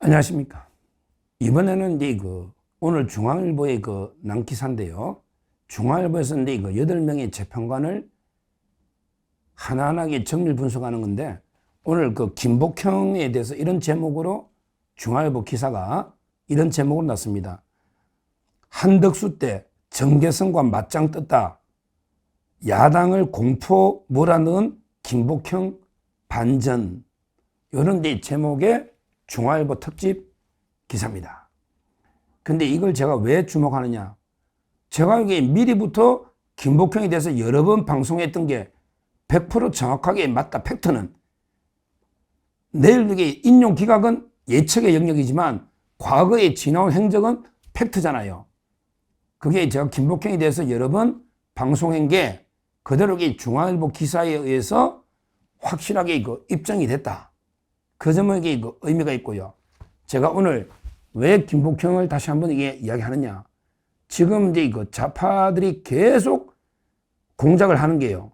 안녕하십니까. 이번에는 이제 그 오늘 중앙일보의 그 난기사인데요. 중앙일보에서 이제 그 8명의 재판관을 하나하나게 정밀 분석하는 건데 오늘 그 김복형에 대해서 이런 제목으로 중앙일보 기사가 이런 제목으로 났습니다. 한덕수 때 정계성과 맞짱 떴다. 야당을 공포 몰아넣은 김복형 반전. 이런 데 제목의 중앙일보 특집 기사입니다. 근데 이걸 제가 왜 주목하느냐? 제가 여기 미리부터 김복형에 대해서 여러 번 방송했던 게 100% 정확하게 맞다. 팩트는. 내일 이게 인용 기각은 예측의 영역이지만 과거에 지나온 행적은 팩트잖아요. 그게 제가 김복형에 대해서 여러 번 방송한 게 그대로 이 중앙일보 기사에 의해서 확실하게 이거 입증이 됐다. 그 이게 그 의미가 있고요. 제가 오늘 왜 김복형을 다시 한번 이게 이야기하느냐. 지금 이제 이거 좌파들이 계속 공작을 하는 게요.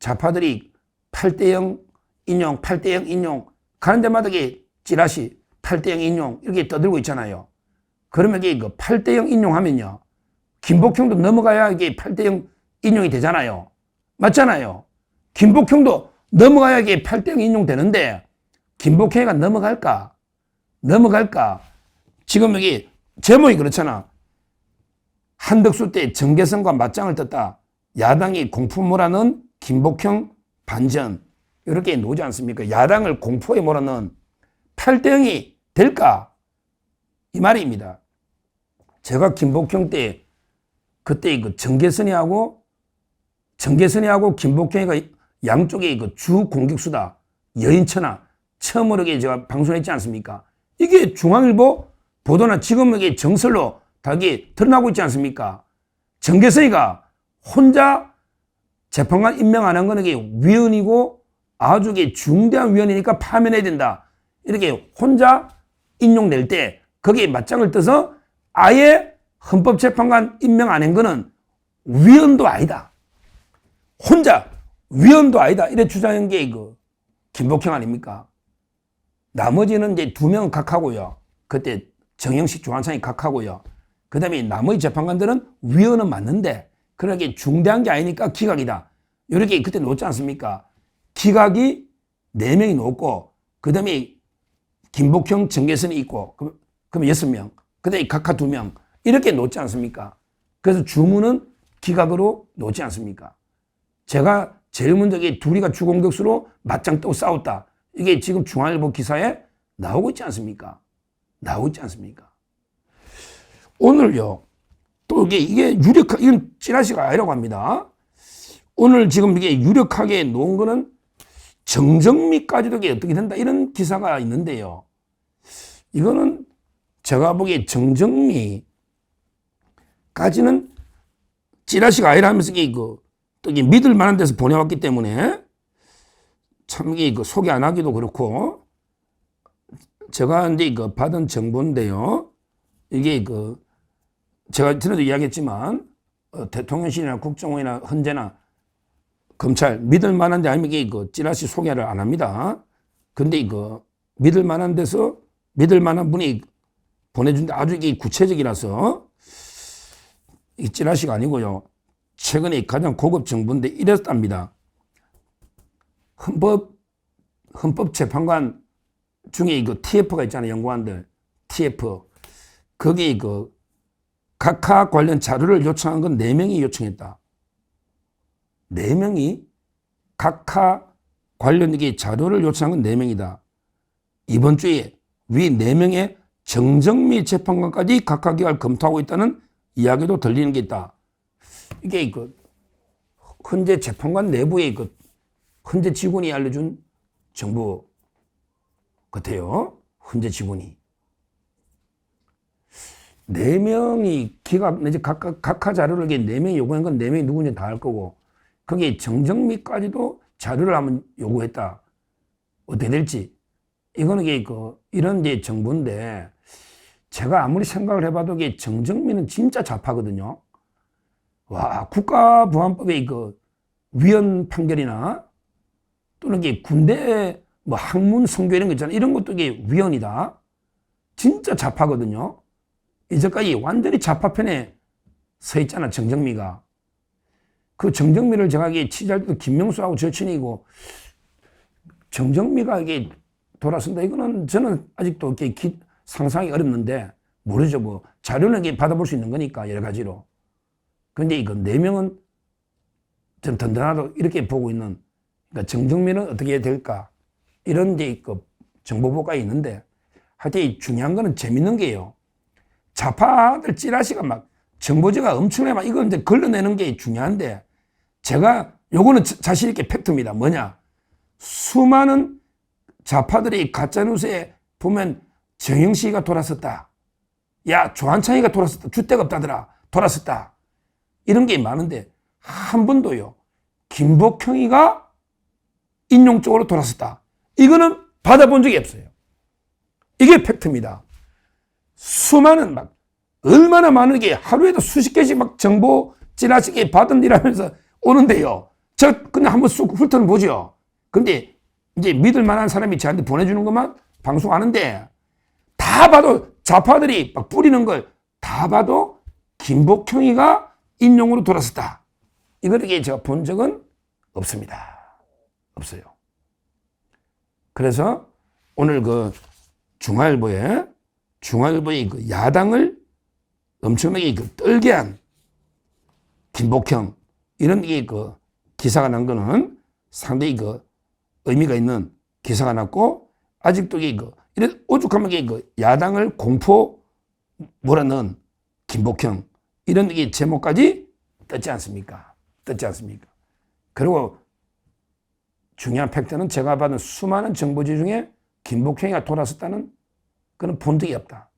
좌파들이 8대0 인용, 8대0 인용, 가는 데마다 이게 찌라시 8대0 인용 이렇게 떠들고 있잖아요. 그러면 이게 그 8대0 인용하면요. 김복형도 넘어가야 이게 8대0 인용이 되잖아요. 맞잖아요. 김복형도 넘어가야 이게 8대0 인용되는데 김복혜가 넘어갈까? 넘어갈까? 지금 여기 제목이 그렇잖아. 한덕수 때 정계성과 맞짱을 떴다. 야당이 공포 몰아넣은 김복형 반전. 이렇게 놓지 않습니까? 야당을 공포에 몰아넣은 8대 0이 될까? 이 말입니다. 제가 김복형 때 그때 그 정계선이하고 정계선이하고 김복형이가 양쪽에 그주 공격수다. 여인천하. 처음으로 제가 방송했지 않습니까? 이게 중앙일보 보도나 지금 이게 정설로 다 이게 드러나고 있지 않습니까? 정계선이가 혼자 재판관 임명 안한 거는 이게 위헌이고 아주 이게 중대한 위헌이니까 파면해야 된다. 이렇게 혼자 인용될 때 거기에 맞짱을 떠서 아예 헌법재판관 임명 안 한 거는 위헌도 아니다. 혼자 위헌도 아니다. 이래 주장한 게그 김복형 아닙니까? 나머지는 이제 두 명 각하고요. 그때 정영식 조한창이 각하고요. 그 다음에 나머지 재판관들은 위헌은 맞는데 그렇게 중대한 게 아니니까 기각이다. 이렇게 그때 놓지 않습니까? 기각이 네 명이 놓고 그 다음에 김복형 정계선이 있고 그럼, 그럼 여섯 명. 그 다음에 각하 두 명. 이렇게 놓지 않습니까? 그래서 주문은 기각으로 놓지 않습니까? 제가 제일 먼저 이 둘이가 주공격수로 맞짱 뜨고 싸웠다. 이게 지금 중앙일보 기사에 나오고 있지 않습니까? 나오고 있지 않습니까? 오늘요, 또 이게, 이게 유력하, 이건 찌라시가 아니라고 합니다. 오늘 지금 이게 유력하게 놓은 거는 정정미까지도 이게 어떻게 된다. 이런 기사가 있는데요. 이거는 제가 보기에 정정미까지는 찌라시가 아니라면서 이게 그, 또 이게 믿을 만한 데서 보내왔기 때문에 참 이게 그 소개 안 하기도 그렇고 제가 이제 그 받은 정보인데요. 이게 그 제가 전에도 이야기했지만 어, 대통령실이나 국정원이나 헌재나 검찰 믿을 만한 데 아니면 이게 그 찌라시 소개를 안 합니다. 근데 이거 믿을 만한 데서 믿을 만한 분이 보내준데 아주 이게 구체적이라서 이 찌라시가 아니고요. 최근에 가장 고급 정보인데 이랬답니다. 헌법, 헌법재판관 중에 이거 TF가 있잖아요. 연구관들. TF. 거기 그 각하 관련 자료를 요청한 건 4명이 요청했다. 4명이 각하 관련 자료를 요청한 건 4명이다. 이번 주에 위 4명의 정정미 재판관까지 각하 기각을 검토하고 있다는 이야기도 들리는 게 있다. 이게 그 현재 재판관 내부의 그 헌재 직원이 알려준 정보 같아요. 헌재 직원이. 네 명이 기각, 이제 각각, 각하 자료를 네 명이 요구한 건 네 명이 누군지 다 알 거고, 거기에 정정미까지도 자료를 한번 요구했다. 어떻게 될지. 이거는 이게 그, 이런 이제 정보인데, 제가 아무리 생각을 해봐도 이게 정정미는 진짜 좌파거든요. 와, 국가보안법의 그 위헌 판결이나 또는 이게 군대 뭐 학문 성교 이런 거 있잖아요. 이런 것도 이게 위헌이다. 진짜 좌파거든요. 이제까지 완전히 좌파편에 서 있잖아, 정정미가. 그 정정미를 제가 이게 취재할 때도 김명수하고 절친이고, 정정미가 이게 돌아선다. 이거는 저는 아직도 이렇게 기- 상상이 어렵는데, 모르죠. 뭐, 자료는 이게 받아볼 수 있는 거니까, 여러 가지로. 근데 이거 네 명은 좀 든든하다고 이렇게 보고 있는, 그러니까 정정미는 어떻게 해야 될까? 이런 이제 그 정보보가 있는데, 하여튼 이 중요한 거는 재밌는 게요. 좌파들 찌라시가 막 정보지가 엄청나게 막 이건 이제 걸러내는 게 중요한데 제가 요거는 자- 자신 있게 팩트입니다. 뭐냐? 수많은 좌파들이 가짜뉴스에 보면 정영식이가 돌아섰다. 야, 조한창이가 돌아섰다. 주대가 없다더라. 돌아섰다. 이런 게 많은데 한 번도요. 김복형이가 인용 쪽으로 돌아섰다. 이거는 받아본 적이 없어요. 이게 팩트입니다. 수많은 막 얼마나 많은 게 하루에도 수십 개씩 막 정보 찌라시게 받은 일하면서 오는데요. 저 그냥 한번 쑥 훑어는 보죠. 근데 이제 믿을 만한 사람이 저한테 보내주는 것만 방송하는데 다 봐도 좌파들이 막 뿌리는 걸 다 봐도 김복형이가 인용으로 돌아섰다. 이거를 제가 본 적은 없습니다. 없어요. 그래서 오늘 그 중앙일보에 중앙일보의 그 야당을 엄청나게 그 떨게 한 김복형 이런 게그 기사가 난 거는 상당히 그 의미가 있는 기사가 났고 아직도 이그 이런 오죽하면 그 야당을 공포 몰아넣은 김복형 이런 게 제목까지 떴지 않습니까? 떴지 않습니까? 그리고 중요한 팩트는 제가 받은 수많은 정보지 중에 김복형이가 돌아섰다는 그는 본 적이 없다.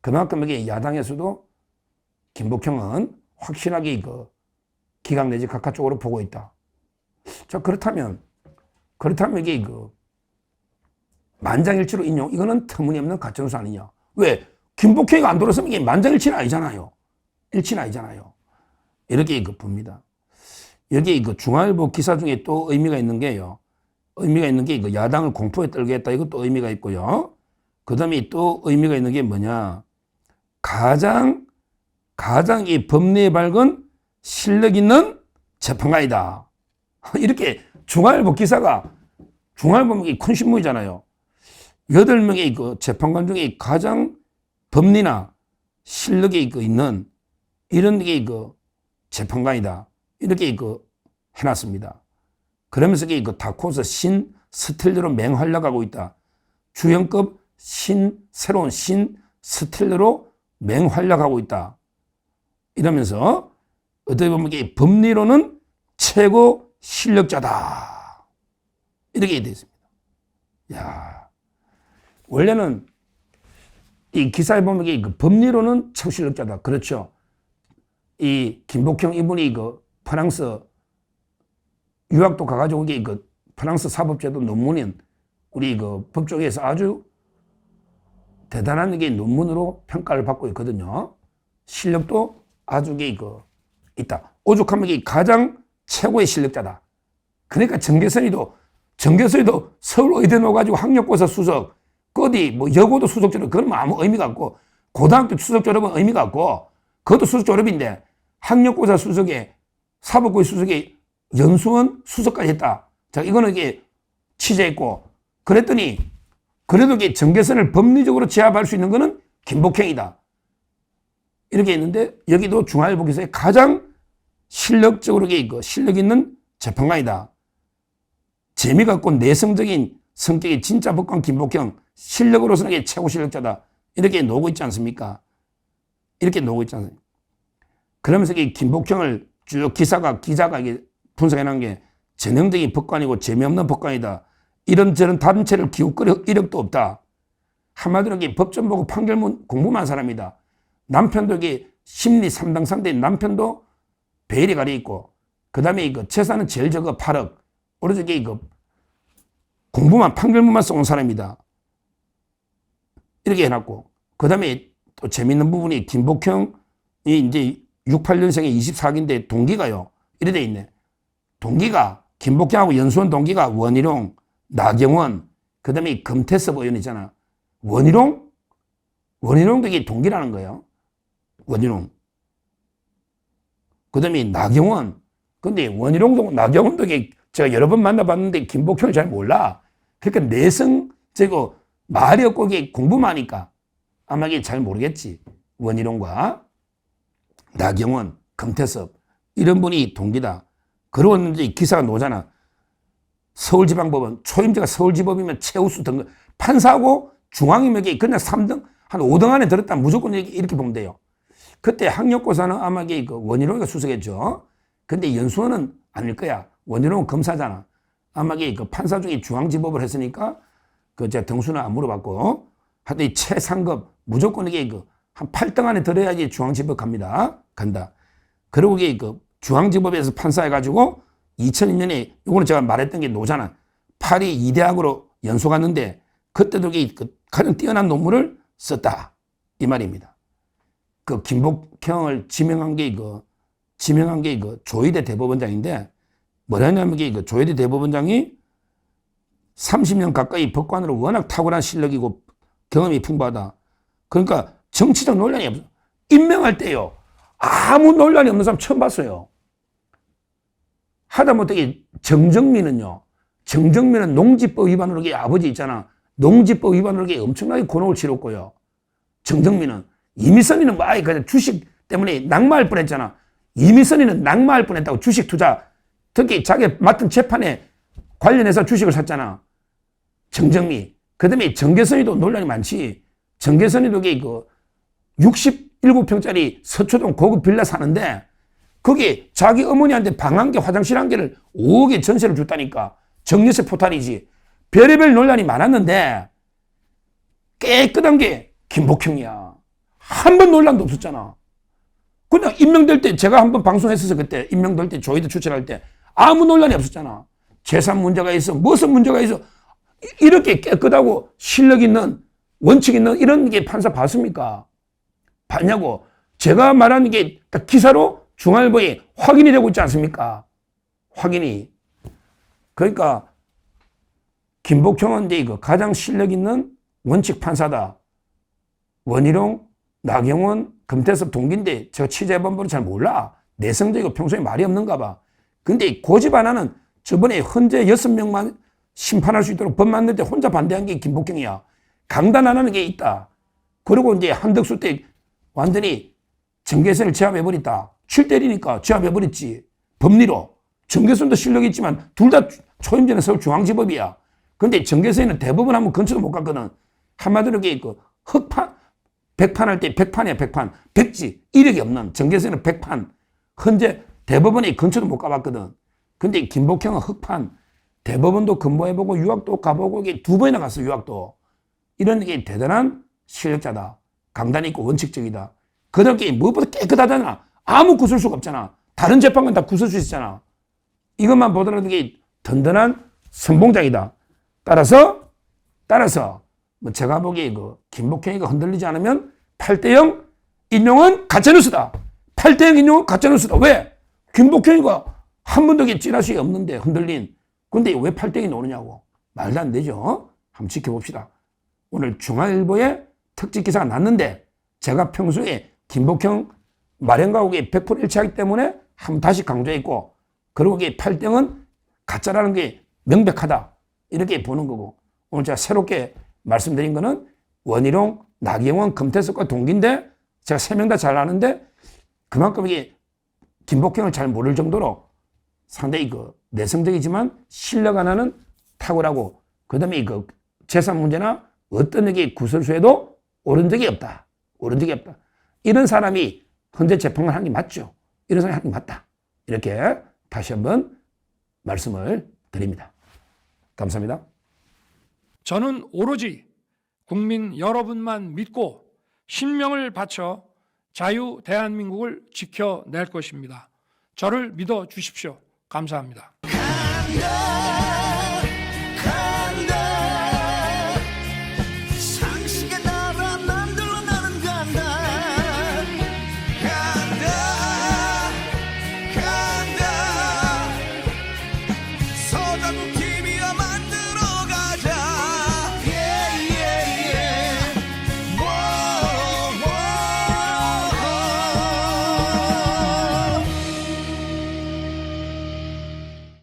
그만큼 이게 야당에서도 김복형은 확실하게 그 기각 내지 각하 쪽으로 보고 있다. 자, 그렇다면, 그렇다면 이게 그 만장일치로 인용, 이거는 터무니없는 가짜뉴스 아니냐. 왜? 김복형이가 안 돌아서면 이게 만장일치는 아니잖아요. 일치는 아니잖아요. 이렇게 그 봅니다. 여기 그 중앙일보 기사 중에 또 의미가 있는 게요. 의미가 있는 게그 야당을 공포에 떨게 했다. 이것도 의미가 있고요. 그 다음에 또 의미가 있는 게 뭐냐. 가장, 가장 이 법리에 밝은 실력 있는 재판관이다. 이렇게 중앙일보 기사가, 중앙일보 큰 신문이잖아요. 여덟 명의 그 재판관 중에 가장 법리나 실력이 그 있는 이런 게 그 재판관이다. 이렇게 그 해놨습니다. 그러면서 그 다코스 신 스틸러로 맹활약하고 있다. 주연급 신, 새로운 신 스틸러로 맹활약하고 있다. 이러면서 어떻게 보면 이게 법리로는 최고 실력자다. 이렇게 되어 있습니다. 야 원래는 이 기사에 보면 이게 그 법리로는 최고 실력자다. 그렇죠. 이 김복형 이분이 그 프랑스 유학도 가가지고 이게 그 프랑스 사법제도 논문인 우리 그 법조계에서 아주 대단한 게 논문으로 평가를 받고 있거든요. 실력도 아주 게그 있다. 오죽하면 이게 가장 최고의 실력자다. 그러니까 정계선이도 정계선이도 서울 의대 넣어가지고 학력고사 수석, 그 어디 뭐 여고도 수석 졸업 그러면 아무 의미가 없고 고등학교 수석 졸업은 의미가 없고 그것도 수석 졸업인데 학력고사 수석에 사법고시 수석에 연수원 수석까지 했다. 자, 이거는 이게 취재했고, 그랬더니, 그래도 이게 정계선을 법리적으로 제압할 수 있는 거는 김복형이다. 이렇게 있는데, 여기도 중앙일보 기사에 가장 실력적으로 이게 그 실력 있는 재판관이다. 재미가 없고 내성적인 성격의 진짜 법관 김복형, 실력으로서는 이게 최고 실력자다. 이렇게 놓고 있지 않습니까? 이렇게 놓고 있지 않습니까? 그러면서 이 김복형을 쭉 기사가, 기자가 분석해 놓은 게 전형적인 법관이고 재미없는 법관이다. 이런저런 단체를 기웃거릴 이력도 없다. 한마디로 이게 법전 보고 판결문 공부만 한 사람이다. 남편도 이게 심리 3당 상대 남편도 베일이 가려 있고, 그 다음에 이거 재산은 제일 적어 8억. 오로지 이거 공부만, 판결문만 써온 사람이다. 이렇게 해놨고, 그 다음에 또 재밌는 부분이 김복형이 이제 68년생에 24기인데 동기가요. 이래 돼 있네. 동기가 김복경하고 연수원 동기가 원희룡, 나경원, 그 다음에 금태섭 의원 있잖아. 원희룡, 원희룡도 이게 동기라는 거예요. 원희룡. 그 다음에 나경원. 근데 원희룡도 나경원도 이게 제가 여러 번 만나봤는데 김복현을 잘 몰라. 그러니까 내성, 저거 말이 없고 이게 공부만 하니까 아마 이게 잘 모르겠지. 원희룡과 나경원, 금태섭 이런 분이 동기다. 이제 기사가 나오잖아. 서울지방법원 초임제가 서울지법이면 최우수 등급 판사하고 중앙임에게 그냥 3등 한 5등 안에 들었다면 무조건 이렇게, 보면 돼요. 그때 학력고사는 아마 그 원희룡이가 수석했죠. 근데 연수원은 아닐 거야. 원희룡은 검사잖아. 아마 그 판사 중에 중앙지법을 했으니까 그 제가 등수는 안 물어봤고 하여튼 이 최상급 무조건 이게 그 한 8등 안에 들어야지 중앙지법 갑니다. 간다. 그리고 그 중앙지법에서 판사해가지고 2002년에 요거는 제가 말했던 게 노잖아. 파리 이대학으로 연수 갔는데 그때도 그 가장 뛰어난 논문을 썼다. 이 말입니다. 그 김복형을 지명한 게 그 지명한 게 그 조희대 대법원장인데 뭐냐면 이게 그 조희대 대법원장이 30년 가까이 법관으로 워낙 탁월한 실력이고 경험이 풍부하다. 그러니까 정치적 논란이 없어. 임명할 때요. 아무 논란이 없는 사람 처음 봤어요. 하다못해 정정민은요. 정정민은 농지법 위반으로 게 아버지 있잖아. 농지법 위반으로 게 엄청나게 곤혹을 치렀고요. 정정민은 이미선이는 뭐 아예 그냥 주식 때문에 낙마할 뻔했잖아. 이미선이는 낙마할 뻔했다고 주식 투자 특히 자기 맡은 재판에 관련해서 주식을 샀잖아. 정정미. 그 다음에 정계선이도 논란이 많지. 정계선이도 그 67평짜리 서초동 고급 빌라 사는데 거기 자기 어머니한테 방 한 개, 화장실 한 개를 5억에 전세를 줬다니까. 정여세 포탈이지. 별의별 논란이 많았는데 깨끗한 게 김복형이야. 한 번 논란도 없었잖아. 그냥 임명될 때 제가 한 번 방송했었어 그때 임명될 때 조이드 추천할 때 아무 논란이 없었잖아. 재산 문제가 있어 무슨 문제가 있어 이렇게 깨끗하고 실력 있는 원칙 있는 이런 게 판사 봤습니까? 봤냐고. 제가 말하는 게 딱 기사로 중앙일보에 확인이 되고 있지 않습니까? 확인이. 그러니까 김복형은 이거 가장 실력 있는 원칙 판사다. 원희룡, 나경원, 금태섭 동기인데 제가 취재본부를 잘 몰라. 내성적이고 평소에 말이 없는가 봐. 근데 고집 하나는 저번에 헌재 여섯 명만 심판할 수 있도록 법 만들 때 혼자 반대한 게 김복경이야. 강단 안 하는 게 있다. 그리고 이제 한덕수 때 완전히 정계선을 제압해버렸다. 칠 때리니까 제압해버렸지. 법리로. 정계선도 실력이 있지만 둘 다 초임제는 서울중앙지법이야. 근데 정계선은 대법원 한번 근처도 못 갔거든. 한마디로 그 흑판, 백판 할 때 백판이야, 백판. 백지. 이력이 없는 정계선은 백판. 현재 대법원에 근처도 못 가봤거든. 근데 김복형은 흑판. 대법원도 근무해보고 유학도 가보고 두 번이나 갔어, 유학도. 이런 게 대단한 실력자다. 강단이 있고 원칙적이다. 그렇게 무엇보다 깨끗하잖아. 아무 구설수가 없잖아. 다른 재판관 다 구설 수 있잖아. 이것만 보더라도 이게 든든한 선봉장이다. 따라서, 따라서, 뭐 제가 보기에 그 김복형이가 흔들리지 않으면 8대0 인용은 가짜뉴스다. 8대0 인용은 가짜뉴스다. 왜? 김복형이가 한 번도 찌라시 없는데 흔들린. 근데 왜 8대0이 나오느냐고. 말도 안 되죠. 한번 지켜봅시다. 오늘 중앙일보에 특집 기사가 났는데 제가 평소에 김복형 마련가옥에 100% 일치하기 때문에 한번 다시 강조했고 그리고 이게 8등은 가짜라는 게 명백하다. 이렇게 보는 거고 오늘 제가 새롭게 말씀드린 거는 원희룡, 나경원, 금태섭과 동기인데 제가 세 명 다 잘 아는데 그만큼 이게 김복형을 잘 모를 정도로 상당히 그 내성적이지만 실력 하나는 탁월하고 그 다음에 그 재산 문제나 어떤 게 구설수에도 옳은 적이 없다. 옳은 적이 없다. 이런 사람이 현재 재판을 하는 게 맞죠. 이런 사람이 하는 게 맞다. 이렇게 다시 한번 말씀을 드립니다. 감사합니다. 저는 오로지 국민 여러분만 믿고 신명을 바쳐 자유 대한민국을 지켜낼 것입니다. 저를 믿어 주십시오. 감사합니다.